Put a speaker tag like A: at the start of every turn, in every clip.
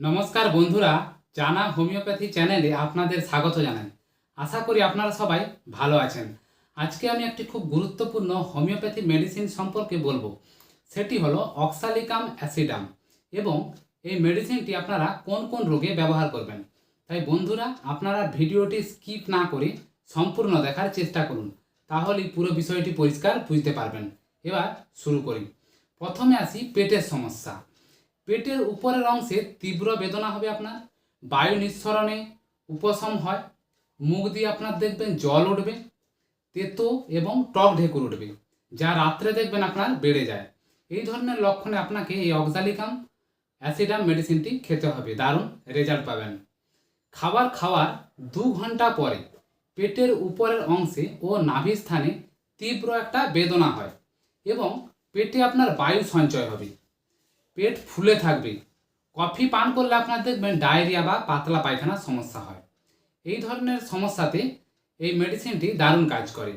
A: নমস্কার বন্ধুরা, জানা হোমিওপ্যাথি চ্যানেলে আপনাদের স্বাগত জানাই। আশা করি আপনারা সবাই ভালো আছেন। আজকে আমি একটি খুব গুরুত্বপূর্ণ হোমিওপ্যাথি মেডিসিন সম্পর্কে বলব। সেটি হলো অক্সালিকাম অ্যাসিডাম এবং এই মেডিসিনটি আপনারা কোন কোন রোগে ব্যবহার করবেন। তাই বন্ধুরা, আপনারা ভিডিওটি স্কিপ না করে সম্পূর্ণ দেখার চেষ্টা করুন, তাহলেই পুরো বিষয়টি পরিষ্কার বুঝতে পারবেন। এবার শুরু করি। প্রথমে আসি পেটের সমস্যা। পেটের উপরের অংশে তীব্র বেদনা হবে আপনার, বায়ু নিঃসরণে উপশম হয়, মুখ দিয়ে আপনার দেখবেন জল উঠবে, তেতো এবং টক ঢেকুর উঠবে, যা রাত্রে দেখবেন আপনার বেড়ে যায়। এই ধরনের লক্ষণে আপনাকে এই অক্সালিকাম অ্যাসিডাম মেডিসিনটি খেতে হবে, দারুণ রেজাল্ট পাবেন। খাবার খাওয়ার দু ঘণ্টা পরে পেটের উপরের অংশে ও নাভি স্থানে তীব্র একটা বেদনা হয় এবং পেটে আপনার বায়ু সঞ্চয় হবে। পেট ফুলে থাকবে। কফি পান করলে আপনার দেখবেন ডায়রিয়া বা পাতলা পায়খানার সমস্যা হয়। এই ধরনের সমস্যাতে এই মেডিসিনটি দারুণ কাজ করে।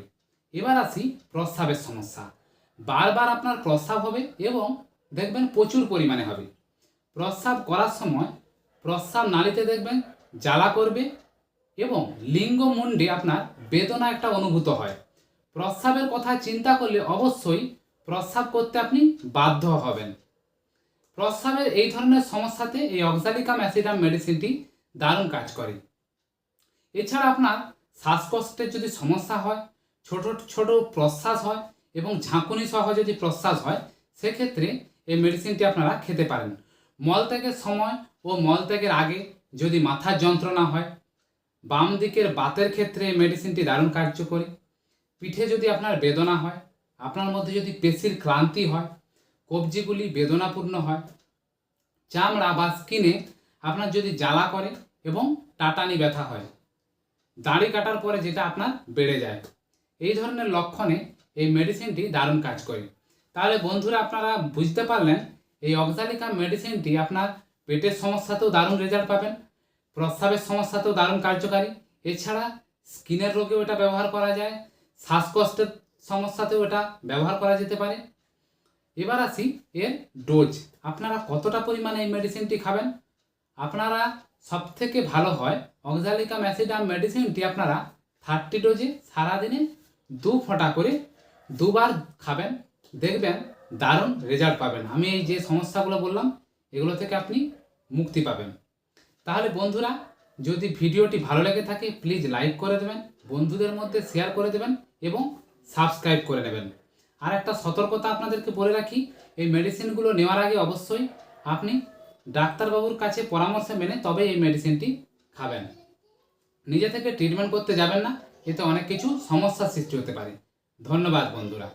A: এবার আসি প্রস্রাবের সমস্যা। বারবার আপনার প্রস্রাব হবে এবং দেখবেন প্রচুর পরিমাণে হবে। প্রস্রাব করার সময় প্রস্রাব নালীতে দেখবেন জ্বালা করবে এবং লিঙ্গ মুন্ডে আপনার বেদনা একটা অনুভূত হয়। প্রস্রাবের কথা চিন্তা করলে অবশ্যই প্রস্রাব করতে আপনি বাধ্য হবেন। প্রস্রাবের এই ধরনের সমস্যাতে এই অক্সালিকাম অ্যাসিডাম মেডিসিনটি দারুণ কাজ করে। এছাড়া আপনার শ্বাসকষ্টের যদি সমস্যা হয়, ছোট ছোট প্রশ্বাস হয় এবং ঝাঁকুনি সহ যদি প্রশ্বাস হয়, সেক্ষেত্রে এই মেডিসিনটি আপনারা খেতে পারেন। মলত্যাগের সময় ও মলত্যাগের আগে যদি মাথার যন্ত্রণা হয়, বাম দিকের বাতের ক্ষেত্রে এই মেডিসিনটি দারুণ কার্যকরী। পিঠে যদি আপনার বেদনা হয়, আপনার মধ্যে যদি পেশির ক্লান্তি হয় কবজিগুলি বেদনাপূর্ণ হয়। চামড়া বা স্কিনে আপনার যদি জ্বালা করে এবং টাটানি ব্যথা হয়, দাড়ি কাটার পরে যেটা আপনার বেড়ে যায়। এই ধরনের লক্ষণে এই মেডিসিনটি দারুণ কাজ করে। তাহলে বন্ধুরা আপনারা বুঝতে পারলেন, এই অক্সালিকা মেডিসিনটি আপনার পেটের সমস্যাতেও দারুণ রেজাল্ট পাবেন, প্রস্রাবের সমস্যাতেও দারুণ কার্যকারী। এছাড়া স্কিনের রোগেও এটা ব্যবহার করা যায়, শ্বাসকষ্টের সমস্যাতেও এটা ব্যবহার করা যেতে পারে। এবার আসি এর ডোজ আপনারা কতটা পরিমাণে এই মেডিসিনটি খাবেন? আপনারা সব থেকে ভালো হয় অক্সালিকাম অ্যাসিডাম মেডিসিনটি আপনারা থার্টি ডোজে সারাদিনে দু ফোঁটা করে দুবার খাবেন। দেখবেন দারুণ রেজাল্ট পাবেন। আমি এই যে সমস্যাগুলো বললাম, এগুলো থেকে আপনি মুক্তি পাবেন। তাহলে বন্ধুরা, যদি ভিডিওটি ভালো লেগে থাকে প্লিজ লাইক করে দেবেন, বন্ধুদের মধ্যে শেয়ার করে দেবেন এবং সাবস্ক্রাইব করে নেবেন। আর একটা সতর্কতা আপনাদেরকে বলে রাখি, এই মেডিসিনগুলো নেওয়ার আগে অবশ্যই আপনি ডাক্তারবাবুর কাছে পরামর্শ মেনে তবে এই মেডিসিনটি খাবেন। নিজে থেকে ট্রিটমেন্ট করতে যাবেন না, এতে অনেক কিছু সমস্যার সৃষ্টি হতে পারে। ধন্যবাদ বন্ধুরা।